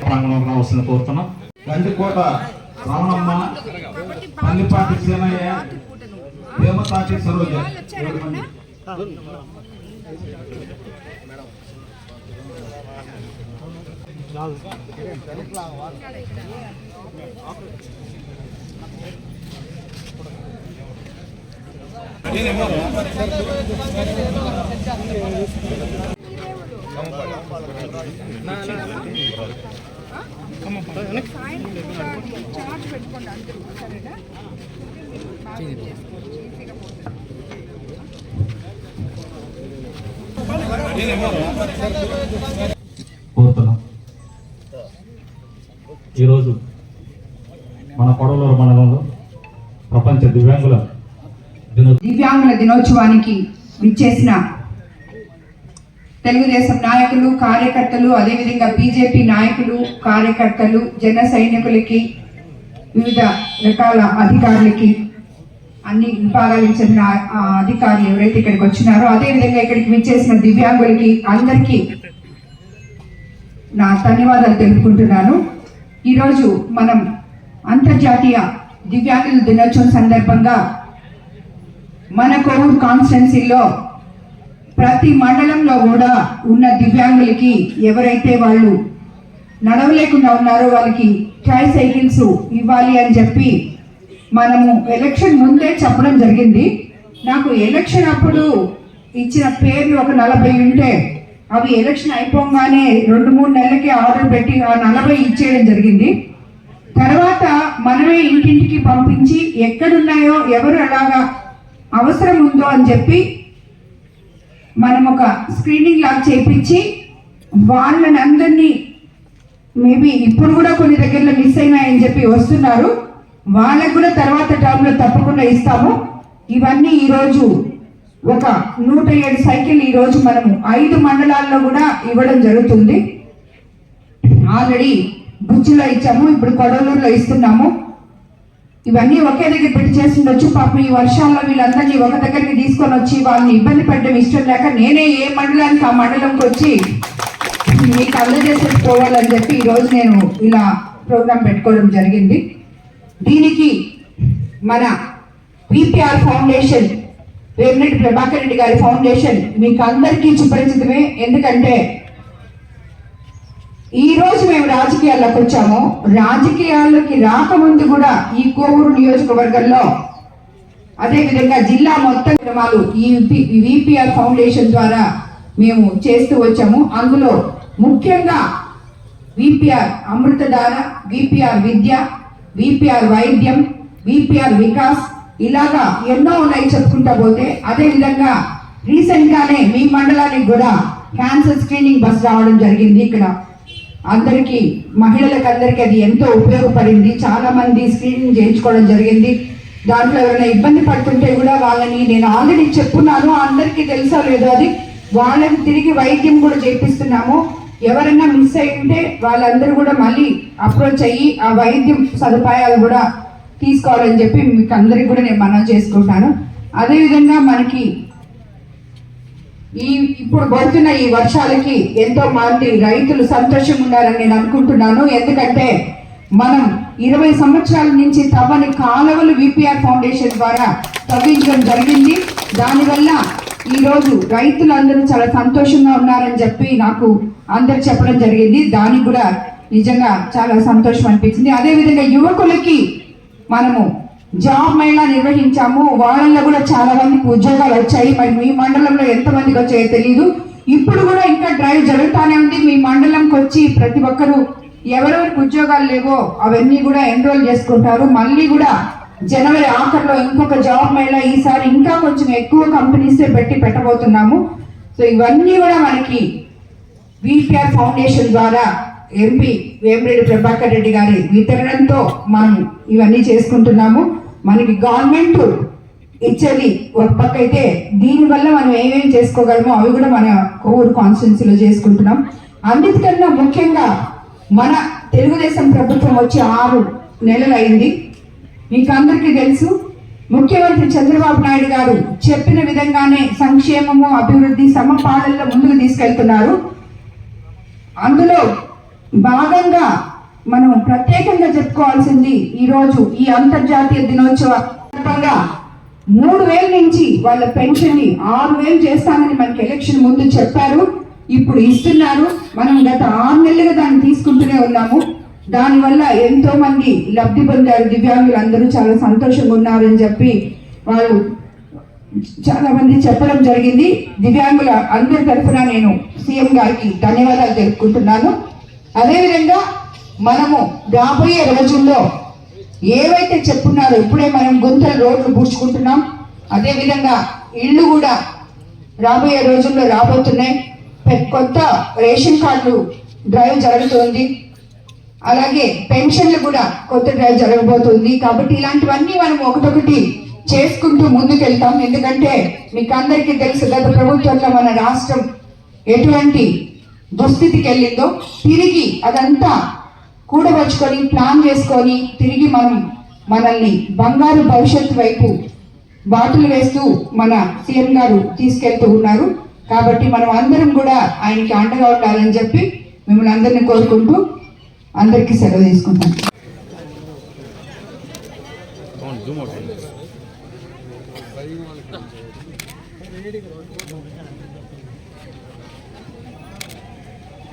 ప్రాంగణంలో వస్తుంది కోరుతున్నాం. గండికోట రమణమ్మ పల్లిపాటి సీనయ్య దేవతాటి సరోజ. ఏడు చార్జ్ పెట్టుకోండి అందరూ సరేనా బాగా చేసుకోండి ఈజీగా పోతుంది కోరుతున్నాం ఈరోజు మన కొడవలూరు మండలంలో ప్రపంచ దివ్యాంగుల దివ్యాంగుల దినోత్సవానికి విచ్చేసిన తెలుగుదేశం నాయకులు కార్యకర్తలు అదేవిధంగా బీజేపీ నాయకులు కార్యకర్తలు జన సైనికులకి వివిధ రకాల అధికారులకి అన్ని విభాగాలకు చెందిన అధికారులు ఎవరైతే ఇక్కడికి వచ్చినారో అదేవిధంగా ఇక్కడికి విచ్చేసిన దివ్యాంగులకి అందరికీ నా ధన్యవాదాలు తెలుపుకుంటున్నాను. ఈరోజు మనం అంతర్జాతీయ దివ్యాంగుల దినోత్సవం సందర్భంగా మన కోవూరు కాన్స్టెన్సీలో ప్రతి మండలంలో కూడా ఉన్న దివ్యాంగులకి ఎవరైతే వాళ్ళు నడవలేకుండా ఉన్నారో వాళ్ళకి ట్రై సైకిల్స్ ఇవ్వాలి అని చెప్పి మనము ఎలక్షన్ ముందే చెప్పడం జరిగింది. నాకు ఎలక్షన్ అప్పుడు ఇచ్చిన పేర్లు ఒక నలభై ఉంటే అవి ఎలక్షన్ అయిపోగానే రెండు మూడు నెలలకి ఆర్డర్ పెట్టి ఆ నలభై ఇచ్చేయడం జరిగింది. తర్వాత మనమే ఇంటింటికి పంపించి ఎక్కడున్నాయో ఎవరు అలాగా అవసరం ఉందో అని చెప్పి మనం ఒక స్క్రీనింగ్ లాగా చేపించి వాళ్ళని అందరినీ మేబీ ఇప్పుడు కూడా కొన్ని దగ్గరలో మిస్ అయినాయని చెప్పి వస్తున్నారు. వాళ్ళకు కూడా తర్వాత టైంలో తప్పకుండా ఇస్తాము. ఇవన్నీ ఈరోజు ఒక నూట ఏడు సైకిల్ ఈరోజు మనము ఐదు మండలాల్లో కూడా ఇవ్వడం జరుగుతుంది. ఆల్రెడీ బుజ్జిలో ఇచ్చాము ఇప్పుడు కొడవలూరులో ఇస్తున్నాము. ఇవన్నీ ఒకే దగ్గర పెట్టి చేస్తుండొచ్చు పాపం ఈ వర్షాల్లో వీళ్ళందరినీ ఒక దగ్గరికి తీసుకొని వచ్చి వాళ్ళని ఇబ్బంది పెట్టడం ఇష్టం లేక నేనే ఏ మండలానికి ఆ మండలంకి వచ్చి మీకు అందజేసేసి పోవాలని చెప్పి ఈరోజు నేను ఇలా ప్రోగ్రాం పెట్టుకోవడం జరిగింది. దీనికి మన పిపిఆర్ ఫౌండేషన్ వేమిరెడ్డి ప్రభాకర్ రెడ్డి గారి ఫౌండేషన్ మీకు అందరికీ సుపరిచితమే. ఎందుకంటే ఈ రోజు మేము రాజకీయాల్లోకి వచ్చాము. రాజకీయాల్లోకి రాకముందు కూడా ఈ కోవూరు నియోజకవర్గంలో అదేవిధంగా జిల్లా మొత్తం క్రమాలు ఈ విపిఆర్ ఫౌండేషన్ ద్వారా మేము చేస్తూ వచ్చాము. అందులో ముఖ్యంగా VPR Amruthadhara VPR Vidya VPR Vaidyam VPR Vikas ఇలాగా ఎన్నో ఉన్నాయి చెప్పుకుంటా పోతే. అదే విధంగా మీ మండలానికి కూడా క్యాన్సర్ స్క్రీనింగ్ బస్ రావడం జరిగింది ఇక్కడ. అందరికీ మహిళలకు అందరికీ అది ఎంతో ఉపయోగపడింది. చాలామంది స్క్రీనింగ్ చేయించుకోవడం జరిగింది. దాంట్లో ఎవరైనా ఇబ్బంది పడుతుంటే కూడా వాళ్ళని నేను ఆల్రెడీ చెప్పున్నాను. అందరికీ తెలుసో లేదో అది. వాళ్ళని తిరిగి వైద్యం కూడా చేపిస్తున్నాము. ఎవరైనా మిస్ అయి ఉంటే వాళ్ళందరూ కూడా మళ్ళీ అప్రోచ్ అయ్యి ఆ వైద్యం సదుపాయాలు కూడా తీసుకోవాలని చెప్పి మీకు అందరికి కూడా నేను మనం చేసుకుంటాను. అదేవిధంగా మనకి ఈ ఇప్పుడు పడుతున్న ఈ వర్షాలకి ఎంతో మంది రైతులు సంతోషంగా ఉండాలని నేను అనుకుంటున్నాను. ఎందుకంటే మనం ఇరవై సంవత్సరాల నుంచి తవ్వని కాలువలు విపిఆర్ ఫౌండేషన్ ద్వారా తవ్వించడం జరిగింది. దానివల్ల ఈరోజు రైతులందరూ చాలా సంతోషంగా ఉన్నారని చెప్పి నాకు అందరు చెప్పడం జరిగింది. దానికి కూడా నిజంగా చాలా సంతోషం అనిపించింది. అదేవిధంగా యువకులకి మనము జాబ్ మేళా నిర్వహించాము. వారంలో కూడా చాలా మందికి ఉద్యోగాలు వచ్చాయి. మరి మీ మండలంలో ఎంతమందికి వచ్చాయో తెలియదు ఇప్పుడు కూడా ఇంకా డ్రైవ్ జరుగుతానే ఉంది. మీ మండలంకి వచ్చి ప్రతి ఒక్కరూ ఎవరెవరికి ఉద్యోగాలు లేవో అవన్నీ కూడా ఎన్రోల్ చేసుకుంటారు. మళ్ళీ కూడా జనవరి ఆఖరిలో ఇంకొక జాబ్ మేళా ఈసారి ఇంకా కొంచెం ఎక్కువ కంపెనీసే పెట్టి పెట్టబోతున్నాము. సో ఇవన్నీ కూడా మనకి విపిఆర్ ఫౌండేషన్ ద్వారా ఎంపీ వేమిరెడ్డి ప్రభాకర్ రెడ్డి గారి వితరణతో మనం ఇవన్నీ చేసుకుంటున్నాము. మనకి గవర్నమెంట్ ఇచ్చేది ఒక పక్క అయితే దీనివల్ల మనం ఏమేమి చేసుకోగలమో అవి కూడా మన కోవూరు కాన్స్టిట్యున్సీలో చేసుకుంటున్నాం. అన్నిటికన్నా ముఖ్యంగా మన తెలుగుదేశం ప్రభుత్వం వచ్చి ఆరు నెలలు అయింది. మీకు అందరికీ తెలుసు ముఖ్యమంత్రి చంద్రబాబు నాయుడు గారు చెప్పిన విధంగానే సంక్షేమము అభివృద్ధి సమపాలనలో ముందుకు తీసుకెళ్తున్నారు. అందులో భాగంగా మనం ప్రత్యేకంగా చెప్పుకోవాల్సింది ఈరోజు ఈ అంతర్జాతీయ దినోత్సవ సందర్భంగా మూడు వేల నుంచి వాళ్ళ పెన్షన్ని ఆరు వేలు చేస్తానని మనకి ఎలక్షన్ ముందు చెప్పారు. ఇప్పుడు ఇస్తున్నారు. మనం గత ఆరు నెలలుగా దాన్ని తీసుకుంటూనే ఉన్నాము. దానివల్ల ఎంతో మంది లబ్ధి పొందారు. దివ్యాంగులు అందరూ చాలా సంతోషంగా ఉన్నారని చెప్పి వాళ్ళు చాలా మంది చెప్పడం జరిగింది. దివ్యాంగుల అందరి తరఫున నేను సీఎం గారికి ధన్యవాదాలు తెలుపుకుంటున్నాను. అదేవిధంగా మనము రాబోయే రోజుల్లో ఏవైతే చెప్పున్నారో ఇప్పుడే మనం గుంతల రోడ్లు పూడ్చుకుంటున్నాం. అదేవిధంగా ఇళ్ళు కూడా రాబోయే రోజుల్లో రాబోతున్నాయి. కొత్త రేషన్ కార్డులు డ్రైవ్ జరుగుతోంది. అలాగే పెన్షన్లు కూడా కొత్త డ్రైవ్ జరగబోతుంది. కాబట్టి ఇలాంటివన్నీ మనం ఒకటొకటి చేసుకుంటూ ముందుకెళ్తాం. ఎందుకంటే మీకు అందరికీ తెలుసు గత ప్రభుత్వంలో మన రాష్ట్రం ఎటువంటి దుస్థితికి వెళ్ళిందో తిరిగి అదంతా కూడబరుచుకొని ప్లాన్ చేసుకొని తిరిగి మనం మనల్ని బంగారు భవిష్యత్తు వైపు బాటలు వేస్తూ మన సీఎం గారు తీసుకెళ్తూ ఉన్నారు. కాబట్టి మనం అందరం కూడా ఆయనకి అండగా ఉండాలని చెప్పి మిమ్మల్ని అందరినీ కోరుకుంటూ అందరికీ సెలవు తీసుకుంటాం.